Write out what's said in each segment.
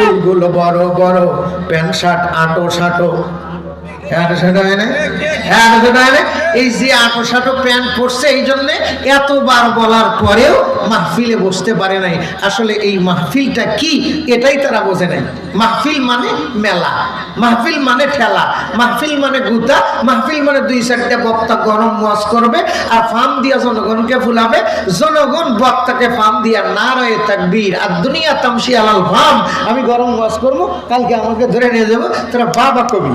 চুলগুলো বড় বড় প্যান্ট শার্ট আটো সাটো হয় হ্যাঁ এই যে এই জন্যে এতবার বলার পরেও মাহফিলে বসতে পারে নাই। আসলে এই মাহফিলটা কি, এটাই তারা বোঝে নাই। মাহফিল মানে মেলা, মাহফিল মানে ঠেলা, মাহফিল মানে গুতা মাহফিল মানে দুই চারটা বক্তা গরম ওয়াজ করবে আর ফার্ম দিয়া জনগণকে ফুলাবে। জনগণ বক্তাকে ফার্ম দিয়া না রয়ে তাকবীর। আর দুনিয়া তামসি আলাল ফার্ম আমি গরম ওয়াজ করব, কালকে আমাকে ধরে নিয়ে যাব, তোরা বাবা কবি।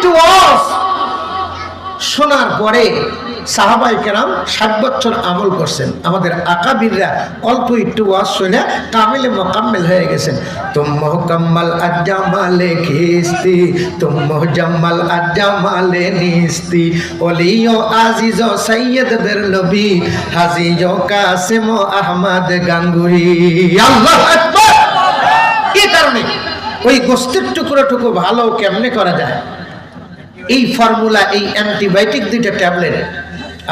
একটু ওয়াজ। শোনার পরে সাহাবাই কেরাম ষাট বছর আমল করছেন। আমাদের আকাবিররা অল্প একটু ওয়াজ শুনে কামিলে মোকাম্মেল হয়ে গেছেন। তুম মোহকাম্মাল আজ্জামালে খিস্তি তুম মোহজাম্মাল আজ্জামালে নিস্তি। ওলিও আজিজ সৈয়দ বেরলবি হাজিজ কাসিম আহমদ গাঙ্গুহি। আল্লাহ এই কারণে ওই গোস্তের টুকরো টুকু ভালো কেমনে করা যায়? এই ফর্মুলা এই অ্যান্টিবায়োটিক দুইটা ট্যাবলেট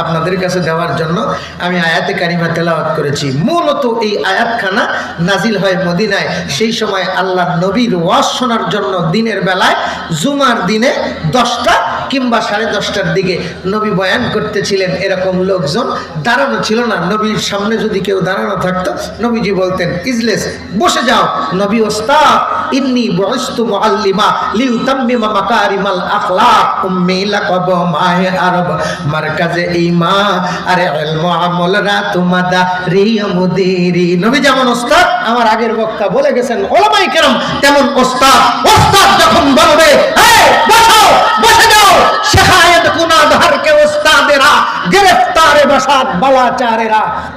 আপনাদের কাছে দেওয়ার জন্য আমি আয়াতে কারিমা তেলাওয়াত করেছি। মূলত এই আয়াতখানা নাজিল হয় মদিনায়। সেই সময় আল্লাহ নবীর ওয়াজ শোনার জন্য দিনের বেলায় জুমার দিনে দশটা কিংবা সাড়ে দশটার দিকে নবী বয়ান করতেছিলেন এরকম লোকজন। দাঁড়ানো ছিল না। নবীর সামনে যদি কেউ দাঁড়ানো থাকতো, নবীজি বলতেন, ইজলেস, বসে যাও। নবী, ওস্তাদ ইন্নি বয়স্তু মুআল্লিমা লিউতাম্মিমা মাকারিমাল আখলাক। উম্মি আরব মারকাজে ইমা। আরে ইলমু মুদিরি। নবী যেমন ওস্তাদ, আমার আগের বক্তা বলে গেছেন, ওলামাই কেরাম তেমন ওস্তাদ। ওস্তাদ যখন বলবে এই বসো, বসে যাও কে ওস্তাদেরা, গ্রেফতারে বাসাত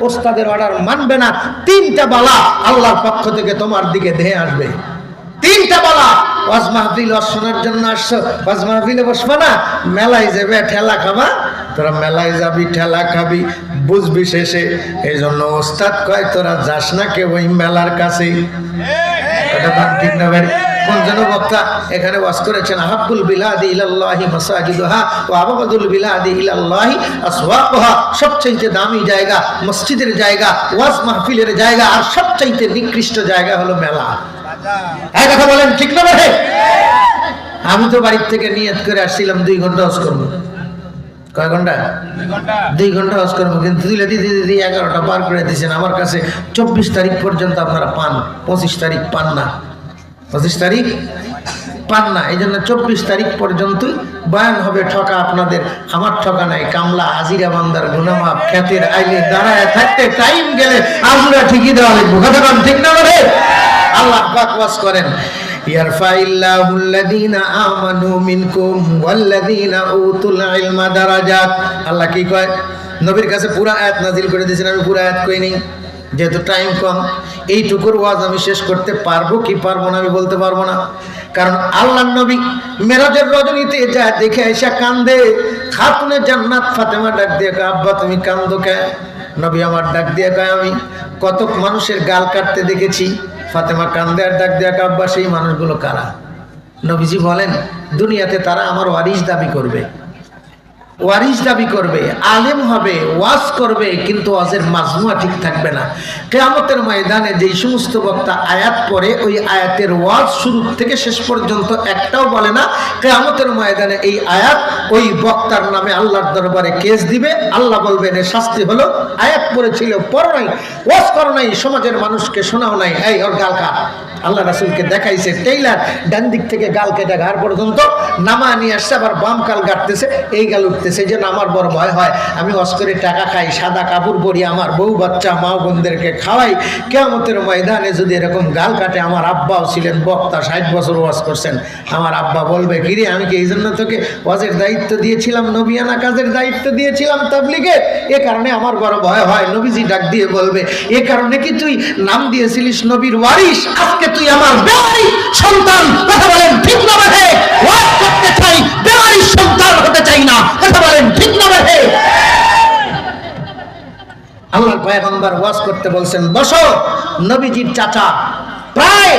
ওস্তাদের অর্ডার মানবে না, তিনটা বালা আল্লাহর পক্ষ থেকে তোমার দিকে ধেয়ে আসবে। তিনটা বালা। ওয়াজ মাহফিল ওয়াজ শোনার জন্য আসছো। ওয়াজ মাহফিলে বসবা না, মেলায় যাবে, ঠেলা খাবা। তোরা মেলায় যাবি, ঠেলা খাবি, বুঝবি শেষে। এই জন্য ওস্তাদ কয়, তোরা যাস না কেউ ওই মেলার কাছে? এখানে জায়গা আর সবচেয়ে নিকৃষ্ট জায়গা হলো মেলা। এই কথা বলেন ঠিক না আমি তো বাড়ির থেকে নিয়ত করে আসছিলাম দুই ঘণ্টা হজ করব। কয় ঘণ্টা? দুই ঘণ্টা। হজ করব কিন্তু দিদি দিদি এগারোটা পার করে দিয়েছেন। আমার কাছে চব্বিশ তারিখ পর্যন্ত আপনারা পান পঁচিশ তারিখ পান না। পঁচিশ তারিখ পান না এই জন্য চব্বিশ তারিখ পর্যন্তই বয়ান হবে ঠকা আপনাদের। আমার ঠকা নাই কামলা হাজিরা বান্দার গুনামাপ খ্যাতের আইলে দাঁড়ায় থাকতে টাইম গেলে আজরা ঠিকই দেওয়া লাগবে কথা ঠিক না আল্লাহ বাকওয়াস করেন يرفع الله الذين آمنوا منكم والذين أوتوا العلم درجات আল্লাহ কি কয় নবীর কাছে পুরা আয়াত নাজিল করে দিয়েছেন আমি পুরা আয়াত কই নেই যেহেতু টাইম কম এইটুকুর ওয়াজ আমি শেষ করতে পারবো কি পারবো না আমি বলতে পারবো না কারণ আল্লাহ নবী মেরাজের রজনীতে যা দেখে এসে কান্দে খাতুনে জান্নাত ফাতেমা ডাক দিয়ে কয়, আব্বা তুমি কান্দো কে নবী আমার ডাক দিয়ে কয় আমি কত মানুষের গাল কাটতে দেখেছি ফাতেমা কান্দে আর ডাক দেয়া কয়, আব্বা সেই মানুষগুলো কারা? নবীজি বলেন দুনিয়াতে তারা আমার ওয়ারিস দাবি করবে। ওয়ারিশ দাবি করবে, আলেম হবে, ওয়াজ করবে, কিন্তু ওয়াজের মাজমুয়া ঠিক থাকবে না। কেয়ামতের ময়দানে যেই সমস্ত বক্তা আয়াত পড়ে, ওই আয়াতের ওয়াজ শুরু থেকে শেষ পর্যন্ত একটাও বলে না, কেয়ামতের ময়দানে এই আয়াত ওই বক্তার নামে আল্লাহর দরবারে কেস দিবে। আল্লাহ বলবেন এর শাস্তি হলো, আয়াত পড়েছিল, পড়ো নাই, ওয়াজ করো নাই, সমাজের মানুষকে শোনাও নাই, এই ওর গাল কাট। আল্লাহ রাসুলকে দেখাইছে, টেইলার ডান দিক থেকে গাল কেটে ঘাড় পর্যন্ত নামা নিয়ে আসছে, আবার বাম কাল কাটতেছে এই গাল উঠতেছে জন্য আমার বড় ভয় হয়, আমি অস্করে টাকা খাই, সাদা কাপড় পরি, আমার বউ বাচ্চা, মা বোনদেরকে খাওয়াই কেমতের ময়দানে যদি এরকম গাল কাটে, আমার আব্বাও ছিলেন বক্তা, ষাট বছর ওয়াজ করছেন, আমার আব্বা বলবে, কিরে, আমি কি এই জন্য তোকে ওয়াজের দায়িত্ব দিয়েছিলাম, নবিয়ানা কাজের দায়িত্ব দিয়েছিলাম তাবলিগে? এ কারণে আমার বড় ভয় হয়, নবীজি ডাক দিয়ে বলবে, এ কারণে কি তুই নাম দিয়েছিলিস নবীর ওয়ারিস আজকে তুই আমার বেমারি সন্তান। কথা বলেন, ঠিক না ওয়াজ করতে চাই বেমারির সন্তান হতে চাই না। কথা বলেন, ঠিক না বেঠে? আল্লাহর পয়গম্বর ওয়াজ করতে বলছেন, বসো, নবীজির চাচা, প্রায়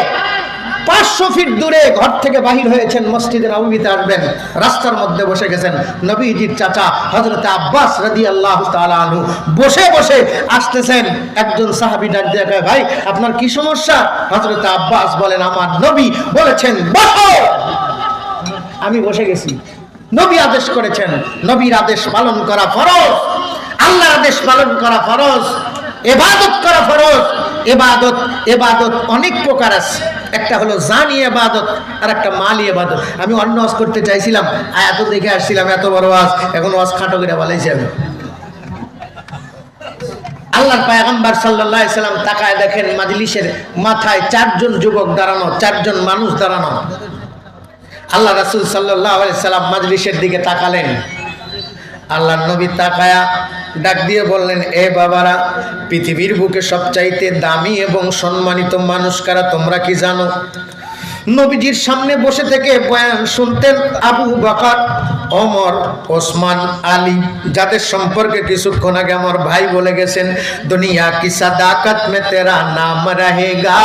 পাঁচশো ফিট দূরে ঘর থেকে বাহির হয়েছেন মসজিদে নবীতে আসবেন। রাস্তার মধ্যে বসে গেছেন নবীজির চাচা হজরত আব্বাস রাদি আল্লাহ আনহু। বসে বসে আসতেছেন। একজন সাহাবি ডাক দিয়ে কয়, ভাই আপনার কি সমস্যা? হজরত আব্বাস বলেন আমার নবী বলেছেন বসো আমি বসে গেছি। নবী আদেশ করেছেন নবীর আদেশ পালন করা ফরজ। আল্লাহ আদেশ পালন করা ফরজ। এবাদত করা ফরজ। এবাদত এবাদত অনেক প্রকার আছে। একটা হলো জানি এবাদত আর একটা মালি এবাদত। আমি অন্য ওয়াজ করতে চাইছিলাম এত দেখে আসছিলাম, এত বড় ওয়াজ। এখন ওয়াজ খাটো করে বলাইছি আমি। আল্লাহর পায়গাম্বার আলাইহি সাল্লাম তাকায় দেখেন মাজলিসের মাথায় চারজন যুবক দাঁড়ানো, চারজন মানুষ দাঁড়ানো। আল্লাহ রাসূল আলাইহি সাল্লাম মাজলিসের দিকে তাকালেন। আল্লাহ নবী তাকায়া ডাক দিয়ে বললেন, এ বাবারা, পৃথিবীর বুকে সবচাইতে দামি এবং সম্মানিত মানুষ কারা তোমরা কি জানো? নবীজির সামনে বসে থেকে বয়ান শুনতেন আবু বকর। ওমর ওসমান আলী যাদের সম্পর্কে কিছুক্ষণ আগে আমার ভাই বলে গেছেন দুনিয়া কি সাদাকত মে তেরা নাম रहेगा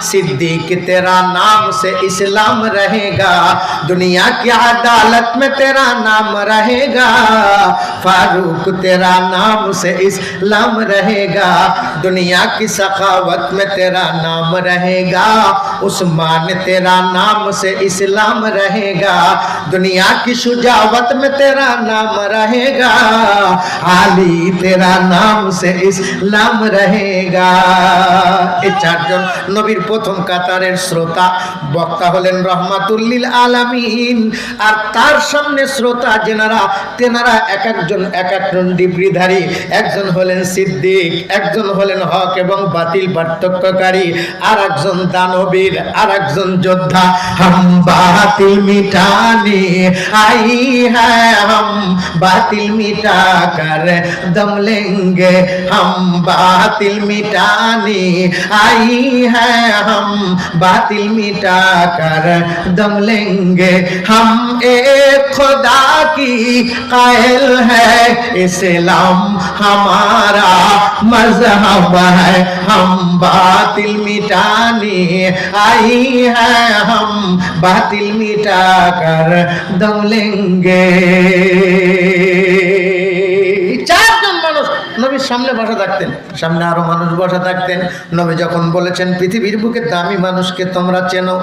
सिद्दीक तेरा नाम से इस्लाम रहेगा दुनिया की अदालत में तेरा नाम रहेगा फारूक तेरा नाम से इस्लाम रहेगा दुनिया की सखावत में तेरा नाम रहेगा उस्मान तेरा नाम से इस्लाम रहेगा दुनिया की शुजावत में तेरा नाम रहेगा आली तेरा नाम से इस्लाम रहेगा এই চারজন নবীর প্রথম কাতারের শ্রোতা বক্তা হলেন রহমাতুল্লিল আলামিন আর তার সামনে শ্রোতা যেনারা তেনারা এক একজন এক একজন ডিগ্রিধারী একজন হলেন সিদ্দিক একজন হলেন হক এবং বাতিল পার্থক্যকারী আর একজন দানবীর আর একজন যোদ্ধা হাম বাতিল মিটানে আই है हम, बातिल मिटा कर दम लेंगे हम, बातिल मिटाने आई है हम, बातिल मिटा कर दम लेंगे हम। एक खुदा की कायल है, इस्लाम हमारा मज़हब है। हम बातिल मिटाने आई है हम বাতিল মিটা কর দৌলেঙ্গে মানুষ নবীর সামনে বসা থাকতেন, সামনে আরও মানুষ বসা থাকতেন। নবী যখন বলেছেন, পৃথিবীর বুকে দামি মানুষকে তোমরা চেনো।